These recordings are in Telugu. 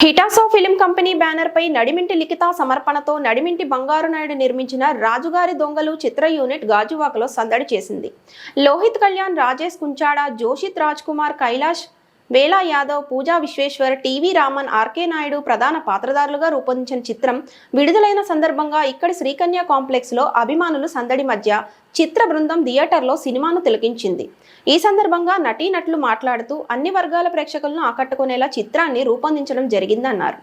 హిటాసో ఫిలిం కంపెనీ బ్యానర్ పై నడిమింటి లిఖిత సమర్పణతో నడిమింటి బంగారు నాయుడు నిర్మించిన రాజుగారి దొంగలు చిత్ర యూనిట్ గాజువాకలో సందడి చేసింది. లోహిత్ కళ్యాణ్ రాజేష్ కుంచాడ జోషిత్ రాజ్ కుమార్ కైలాష్ వేలా యాదవ్ పూజా విశ్వేశ్వర్ టీవీ రామన్ ఆర్కే నాయుడు ప్రధాన పాత్రధారులుగా రూపొందించిన చిత్రం విడుదలైన సందర్భంగా ఇక్కడి శ్రీకన్య కాంప్లెక్స్లో అభిమానులు సందడి మధ్య చిత్ర బృందం థియేటర్లో సినిమాను తిలకించింది. ఈ సందర్భంగా నటీనటులు మాట్లాడుతూ అన్ని వర్గాల ప్రేక్షకులను ఆకట్టుకునేలా చిత్రాన్ని రూపొందించడం జరిగిందన్నారు.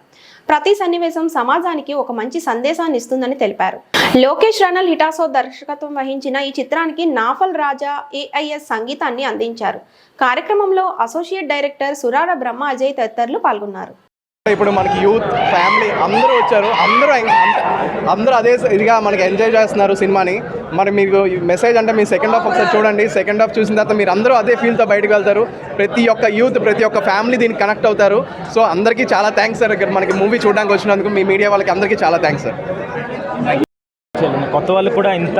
ప్రతి సన్నివేశం సమాజానికి ఒక మంచి సందేశాన్ని ఇస్తుందని తెలిపారు. లోకేష్ రణల్ హిటాసో దర్శకత్వం వహించిన ఈ చిత్రానికి నాఫల్ రాజా ఏఐఎస్ సంగీతాన్ని అందించారు. కార్యక్రమంలో అసోసియేట్ డైరెక్టర్ సురార బ్రహ్మ అజయ్ తదితరులు పాల్గొన్నారు. ఇప్పుడు మనకి యూత్ ఫ్యామిలీ అందరూ వచ్చారు. అందరూ అందరూ అదే ఇదిగా మనకి ఎంజాయ్ చేస్తున్నారు సినిమాని. మరి మీకు మెసేజ్ అంటే మీ సెకండ్ హాఫ్ ఒకసారి చూడండి. సెకండ్ హాఫ్ చూసిన తర్వాత మీరు అందరూ అదే ఫీల్తో బయటకు వెళ్తారు. ప్రతి ఒక్క యూత్ ప్రతి ఒక్క ఫ్యామిలీ దీనికి కనెక్ట్ అవుతారు. సో అందరికీ చాలా థ్యాంక్స్ సార్ ఇక్కడ మనకి మూవీ చూడడానికి వచ్చినందుకు మీ మీడియా వాళ్ళకి అందరికీ చాలా థ్యాంక్స్ సార్ కొత్త వాళ్ళు కూడా ఇంత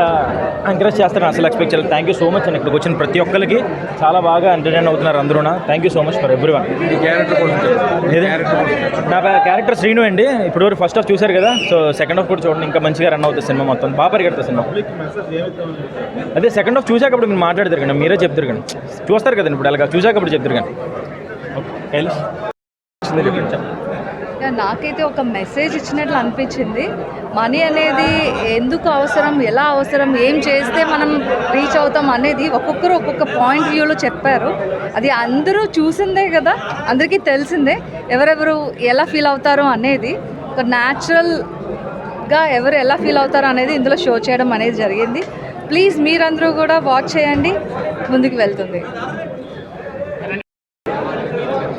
ఎంకరేజ్ చేస్తారని అసలు ఎక్స్పెక్ట్ చేయలేదు. థ్యాంక్ యూ సో మచ్ అండి ఇక్కడికి వచ్చిన ప్రతి ఒక్కరికి చాలా బాగా ఎంటర్టైన్ అవుతున్నారు అందరూ thank you so much for everyone నా క్యారెక్టర్ శ్రీను అండి. ఇప్పుడు వరకు ఫస్ట్ హాఫ్ చూశారు కదా. సో సెకండ్ హాఫ్ కూడా చూడండి. ఇంకా మంచిగా రన్ అవుతుంది సినిమా మొత్తం. బాగా పరిగెడుతుంది సినిమా. అదే సెకండ్ హాఫ్ చూసాక అప్పుడు మీరు మాట్లాడతారు కానీ మీరే చెప్తారు కానీ చూస్తారు కదండి ఇప్పుడు అలాగా. చూసాక అప్పుడు చెప్తారు కానీ ఓకే నాకైతే ఒక మెసేజ్ ఇచ్చినట్లు అనిపించింది. మనీ అనేది ఎందుకు అవసరం ఎలా అవసరం ఏం చేస్తే మనం రీచ్ అవుతాం అనేది ఒక్కొక్కరు ఒక్కొక్క పాయింట్ వ్యూలో చెప్పారు. అది అందరూ చూసిందే కదా అందరికీ తెలిసిందే ఎవరెవరు ఎలా ఫీల్ అవుతారో అనేది. ఒక న్యాచురల్గా ఎవరు ఎలా ఫీల్ అవుతారో అనేది ఇందులో షో చేయడం అనేది జరిగింది. ప్లీజ్ మీరందరూ కూడా వాచ్ చేయండి. ముందుకు వెళ్తుంది.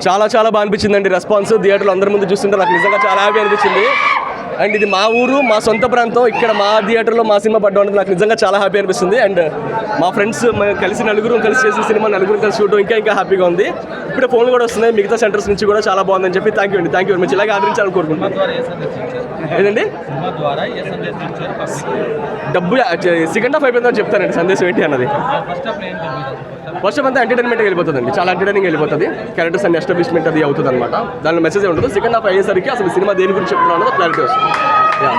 చాలా చాలా బాగా అనిపించిందండి రెస్పాన్స్ థియేటర్లో అందరి ముందు చూస్తుంటే నాకు నిజంగా చాలా హ్యాపీ అనిపించింది. అండ్ ఇది మా ఊరు మా సొంత ప్రాంతం. ఇక్కడ మా థియేటర్లో మా సినిమా పడ్డం అనేది నాకు నిజంగా చాలా హ్యాపీ అనిపిస్తుంది. అండ్ మా ఫ్రెండ్స్ కలిసి నలుగురు కలిసి చేసిన సినిమా నలుగురు కలిసి చూడడం ఇంకా ఇంకా హ్యాపీగా ఉంది. ఇప్పుడు ఫోన్లు కూడా వస్తున్నాయి. మిగతా సెంటర్స్ నుంచి కూడా చాలా బాగుందని చెప్పి థ్యాంక్ యూ అండి. థ్యాంక్ యూ వెరీ మచ్ ఇలాగే ఆదరించాలని కోరుకుంటున్నాను. ఏదండి? డబ్బు సెకండ్ హాఫ్ అయిపోయిందని చెప్తానండి. సందేశం ఏంటి అన్నది. ఫస్ట్ ఆఫ్ అంతా ఎంటర్టైన్మెంట్ వెళ్ళిపోతుందండి. చాలా ఎంటర్టైనింగ్ వెళ్ళిపోతుంది. క్యారెక్టర్స్ అండ్ ఎస్టాబ్లిష్మెంట్ అది అవుతుంది అనమాట దానిలో మెసేజ్ ఉంటుంది. సెకండ్ హాఫ్ అయ్యేసరికి అసలు సినిమా దేని గురించి చెప్తున్నాను క్లారిటీ వస్తుంది. యా